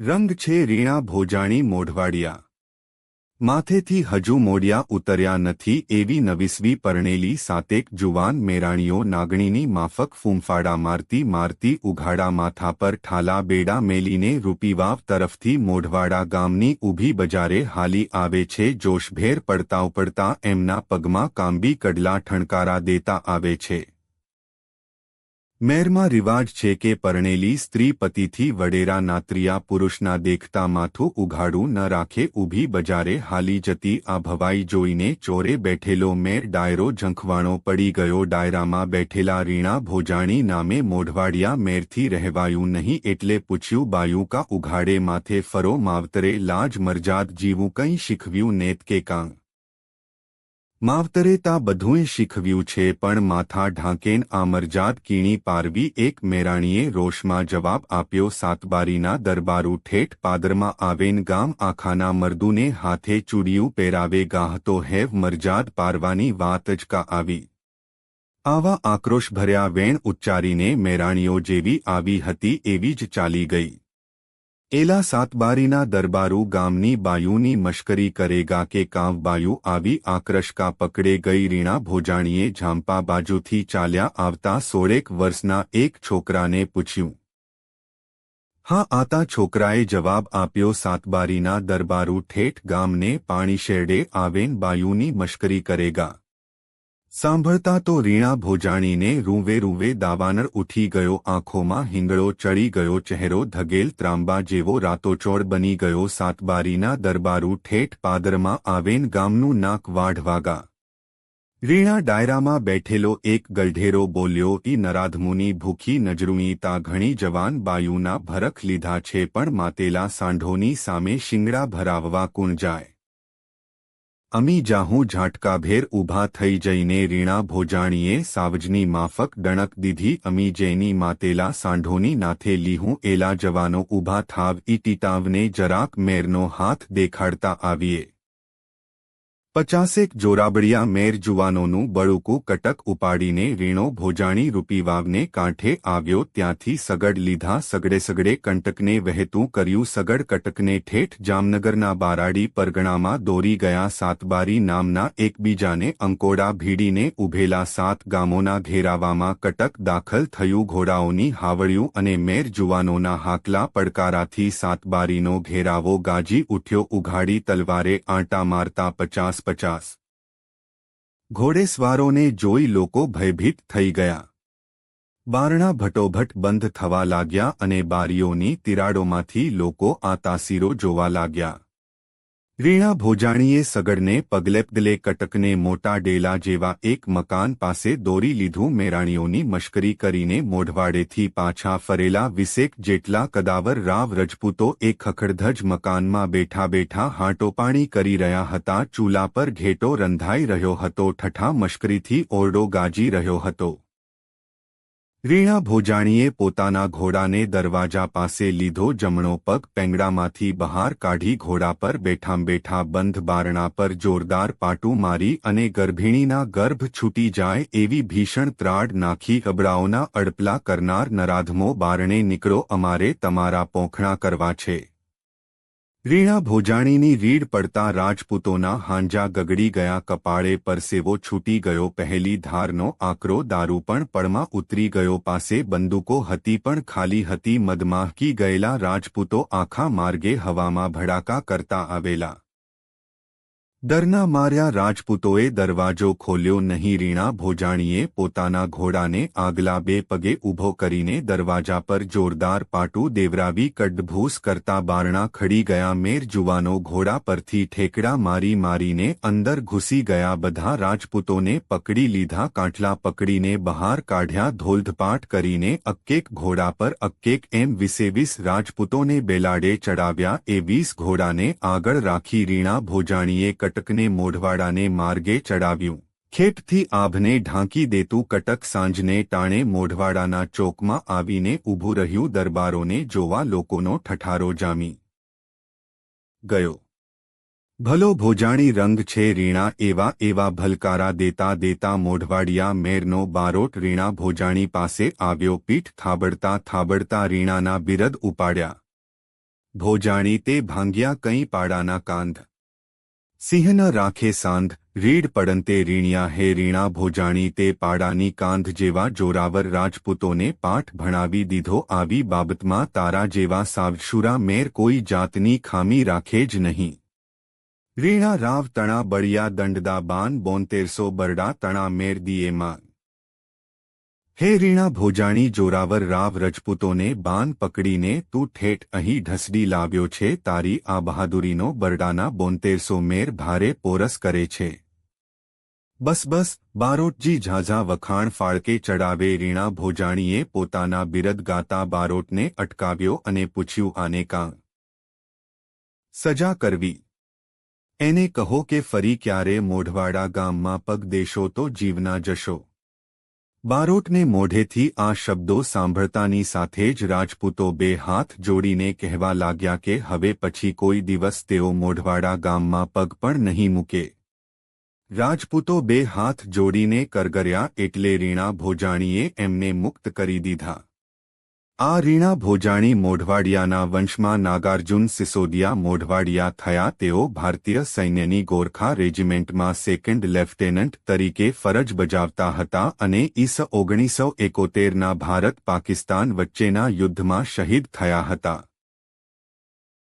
રંગ છે રીણા ભોજાણી મોઢવાડિયા. માથેથી હજુ મોડિયા ઉતર્યા નથી એવી નવીસવી પરણેલી સાતેક જુવાન મેરાણીઓ નાગણીની માફક ફૂંફાડા મારતી મારતી ઉઘાડા માથા પર ઠાલા બેડા મેલીને રૂપીવાવ તરફથી મોઢવાડા ગામની ઊભી બજારે હાલી આવે છે જોશભેર પડતા ઉપડતા એમના પગમાં કાંબી કડલા ઠણકારા દેતા આવે છે. મેરમાં રિવાજ છે કે પરણેલી સ્ત્રી પતિથી વડેરા નાત્રિયા પુરુષના દેખતા માથું ઉઘાડું ન રાખે ઊભી બજારે હાલી જતી આ ભવાઈ જોઈને ચોરે બેઠેલો મેર ડાયરો ઝંખવાણો પડી ગયો ડાયરામાં બેઠેલા રીણા ભોજાણી નામે મોઢવાડિયા મેરથી રહેવાયું નહીં એટલે પૂછ્યું, બાયું કા ઉઘાડે માથે ફરો માવતરે લાજ મરજાદ જીવું કંઈ શીખવ્યું નેત કે કાં? માવતરે તા બધુંય શીખવ્યું છે પણ માથા ઢાંકેન આમરજાત કીણી પારવી એક મેરાણીએ રોષમાં જવાબ આપ્યો, સાતબારીના દરબારું ઠેઠ પાદરમાં આવેન ગામ આખાના મર્દુને હાથે ચૂડિયું પહેરાવે ગાહતો હેવ મરજાદ પારવાની વાત જ કા આવી. આવા આક્રોશભર્યા વેણ ઉચ્ચારીને મેરાણીઓ જેવી આવી હતી એવી જ ચાલી ગઈ. એલા સાતબારીના દરબારુ ગામની બાયુની મશ્કરી કરેગા કે કાંવ બાયુ આવી આક્રશકા પકડે ગઈ રીણા ભોજાણીએ ઝાંપા બાજુથી ચાલ્યા આવતા સોળેક વર્ષના એક છોકરાને પૂછ્યું. હા, આતા છોકરાએ જવાબ આપ્યો, સાતબારીના દરબારુ ઠેઠ ગામને પાણી શેરડે આવેન બાયુની મશ્કરી કરેગા. સાંભળતા તો રીણા ભોજાણીને રૂવે રૂવે દાવાનર ઉઠી ગયો, આંખોમાં હિંગળો ચડી ગયો, ચહેરો ધગેલ ત્રાંબા જેવો રાતોચોળ બની ગયો, સાતબારીના દરબારુ ઠેઠ પાદરમાં આવેન ગામનું નાક વાઢવાગા. રીણા ડાયરામાં બેઠેલો એક ગલઢેરો બોલ્યો, ઈ નરાધમુની ભૂખી નજરૂઈ તા ઘણી જવાન બાયુના ભરખ લીધા છે, પણ માતેલા સાંઢોની સામે શિંગડા ભરાવવા કુણ જાય અમી જાહું ઝાટકાભેર ઊભા થઈ જઈને રીણા ભોજાણીએ સાવજની માફક ડણક દીધી, અમી જૈની માતેલા સાંઢોની નાથે લીહું એલા જવાનો ઊભા થાવ ઈ ટીટાવને જરાક મેરનો હાથ દેખાડતા આવીએ. પચાસેક જોરાબડિયા મેર જુવાનોનું બળુકું કટક ઉપાડીને રીણો ભોજાણી રૂપીવાવને કાંઠે આવ્યો ત્યાંથી સગડ લીધા સગડે સગડે કંટકને વહેતું કર્યું સગડ કટકને ઠેઠ જામનગરના બારાડી પરગણામાં દોરી ગયા સાતબારી નામના એકબીજાને અંકોડા ભીડીને ઉભેલા સાત ગામોના ઘેરાવામાં કટક દાખલ થયું ઘોડાઓની હાવળિયું અને મેર જુવાનોના હાકલા પડકારાથી સાતબારીનો ઘેરાવો ગાજી ઉઠ્યો ઉઘાડી તલવારે આંટા મારતા પચાસ પચાસ. ઘોડેસવારોને જોઈ લોકો ભયભીત થઈ ગયા. બારણા ભટોભટ બંધ થવા લાગ્યા અને બારીઓની તિરાડોમાંથી લોકો આ તાસીરો જોવા લાગ્યા. રીણા ભોજાણીએ સગડને પગલેપગલે કટકને મોટા ડેલા જેવા એક મકાન પાસે દોરી લીધું મેરાણીઓની મશ્કરી કરીને મોઢવાડેથી પાછા ફરેલા વિસેક જેટલા કદાવર રાવ રજપૂતો એ ખખડધજ મકાનમાં બેઠા બેઠા હાંટોપાણી કરી રહ્યા હતા, ચૂલા પર ઘેટો રંધાઈ રહ્યો હતો, ઠઠા મશ્કરીથી ઓરડો ગાજી રહ્યો હતો. રીણા ભોજાણીએ પોતાના ઘોડાને દરવાજા પાસે લીધો જમણો પગ પેંગડામાંથી બહાર કાઢી ઘોડા પર બેઠાં બેઠા બંધ બારણા પર જોરદાર પાટું મારી અને ગર્ભિણીના ગર્ભ છૂટી જાય એવી ભીષણ ત્રાડ નાખી અબડાઓના અડપલા કરનાર નરાધમો બારણે નીકળો અમારે તમારા પોખણા કરવા છે. રીણા ભોજાણીની રીડ પડતા રાજપૂતોના હાંજા ગગડી ગયા કપાળે પરસેવો છૂટી ગયો પહેલી ધારનો આકરો દારૂ પણ પળમાં ઉતરી ગયો પાસે બંદૂકો હતી પણ ખાલી હતી મદમાહકી ગયેલા રાજપૂતો આખા માર્ગે હવામાં ભડાકા કરતા આવેલા. ડરના માર્યા રાજપૂતોએ દરવાજો ખોલ્યો નહીં, રીણા ભોજાણીએ પોતાના ઘોડાને આગલા બે પગે ઊભો કરીને દરવાજા પર જોરદાર પાટું દેવરાવી કડભૂસ કરતા બારણા ખડી ગયા. મેર જુવાનો ઘોડા પરથી ઠેકડા મારી મારીને અંદર ઘૂસી ગયા. બધા રાજપૂતોને પકડી લીધા, કાંઠલા પકડીને બહાર કાઢ્યા. ધોલધપાટ કરીને અક્કેક ઘોડા પર અક્કેક એમ વિસેવીસ રાજપૂતોને બેલાડે ચડાવ્યા. એ વીસ ઘોડાને આગળ રાખી રીણા ભોજાણીએ કટકને મોઢવાડાને માર્ગે ચડાવ્યું. ખેટથી આભને ઢાંકી દેતું કટક સાંજને ટાણે મોઢવાડાના ચોકમાં આવીને ઊભું રહ્યું દરબારોને જોવા લોકોનો ઠઠારો જામી. ગયો. ભલો ભોજાણી રંગ છે રીણા એવા એવા ભલકારા દેતા દેતા મોઢવાડિયા મેરનો બારોટ રીણા ભોજાણી પાસે આવ્યો પીઠ થાબડતા થાબડતા રીણાના બિરદ ઉપાડ્યા. ભોજાણી તે ભાંગ્યા કંઈ પાડાના કાંધ. સિંહ ન રાખે સાંધ રીડ પડંતે રીણિયા હે રીણા ભોજાણી તે પાડાની કાંધ જેવા જોરાવર રાજપૂતોને પાઠ ભણાવી દીધો. આવી બાબતમાં તારા જેવા સાવશુરા મેર કોઈ જાતની ખામી રાખે જ નહીં. રીણા રાવ તણા બળિયા દંડદા બાન બોંતેરસો બરડા તણા મેર દિયેમાં હે રીણા ભોજાણી જોરાવર રાવ રજપૂતોને બાન પકડીને તું ઠેઠ અહીં ઢસડી લાવ્યો છે, તારી આ બહાદુરીનો બરડાના બોતેરસો મેર ભારે પોરસ કરે છે. બસ બસ, બારોટજી ઝાઝા વખાણ ફાળકે ચડાવે રીણા ભોજાણીએ પોતાના બિરદ ગાતા બારોટને અટકાવ્યો અને પૂછ્યું, આને કાં? સજા કરવી. એને કહો કે ફરી ક્યારે મોઢવાડા ગામમાં પગ દેશો તો જીવના જશો. બારોટને મોઢેથી આ શબ્દો સાંભળતાની સાથે જ રાજપૂતો બે હાથ જોડીને કહેવા લાગ્યા કે હવે પછી કોઈ દિવસ તેઓ મોઢવાડા ગામમાં પગ પણ નહીં મૂકે. રાજપૂતો બે હાથ જોડીને કરગર્યા એટલે રીણા ભોજાણીએ એમને મુક્ત કરી દીધા. આ રીણા ભોજાણી મોઢવાડિયાના વંશમાં નાગાર્જુન સિસોદિયા મોઢવાડિયા થયા. તેઓ ભારતીય સૈન્યની ગોરખા રેજિમેન્ટમાં સેકન્ડ લેફ્ટેનન્ટ તરીકે ફરજ બજાવતા હતા અને ઈસ ઓગણીસો એકોતેરના ભારત પાકિસ્તાન વચ્ચેના યુદ્ધમાં શહીદ થયા હતા.